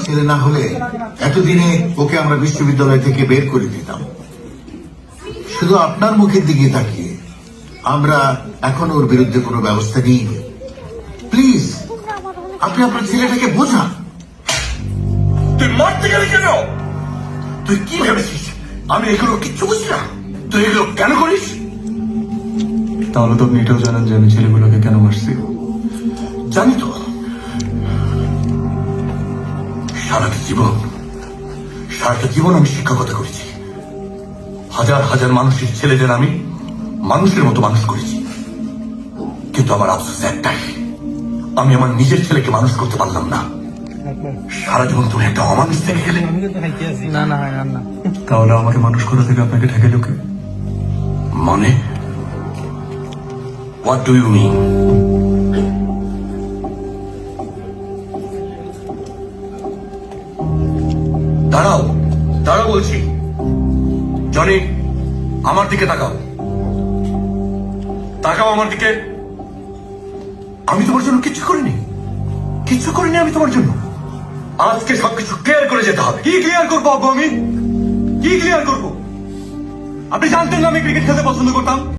ছেলে না হলে এতদিনে ওকে আমরা বিশ্ববিদ্যালয় থেকে বের করে দিতাম। শুধু আপনার মুখের দিকে তাকিয়ে আমরা এখন ওর বিরুদ্ধে কোনো ব্যবস্থা নিই প্লিজ আপনি আপনার ছেলেটাকে বোঝান। তুই মারতে গেলি কেন? তুই কি ভেবেছিস? আমি এগুলো কিচ্ছু বুঝি না। তুই এগুলো কেন করিস? তাহলে তো আপনি এটাও জানেন যে আমি ছেলেগুলোকে কেন মারছি। জানি তো। সারাটা জীবন। সারাটা জীবন আমি শিক্ষকতা করেছি। হাজার হাজার মানুষের ছেলেদের আমি মানুষের মতো মানুষ করেছি। কিন্তু আমার আফসোস একটাই আমি আমার নিজের ছেলেকে মানুষ করতে পারলাম না। সারা জীবন তুমি একটা অমানুষ থেকে গেলে। না না তাহলে আমাকে মানুষ করা থেকে আপনাকে ঠেকে কে? মানে? হোয়াট ডু ইউ মিন দাঁড়াও দাঁড়াও বলছি। জনি, আমার দিকে তাকাও। তাকাও আমার দিকে। আমি তোমার জন্য কিছু করিনি। কিছু করিনি আমি তোমার জন্য। আজকে সবকিছু ক্লিয়ার করে যেতে হবে। কি ক্লিয়ার করব, আব্বু আমি? কি ক্লিয়ার করব? আপনি জানতেন না আমি ক্রিকেট খেলতে পছন্দ করতাম।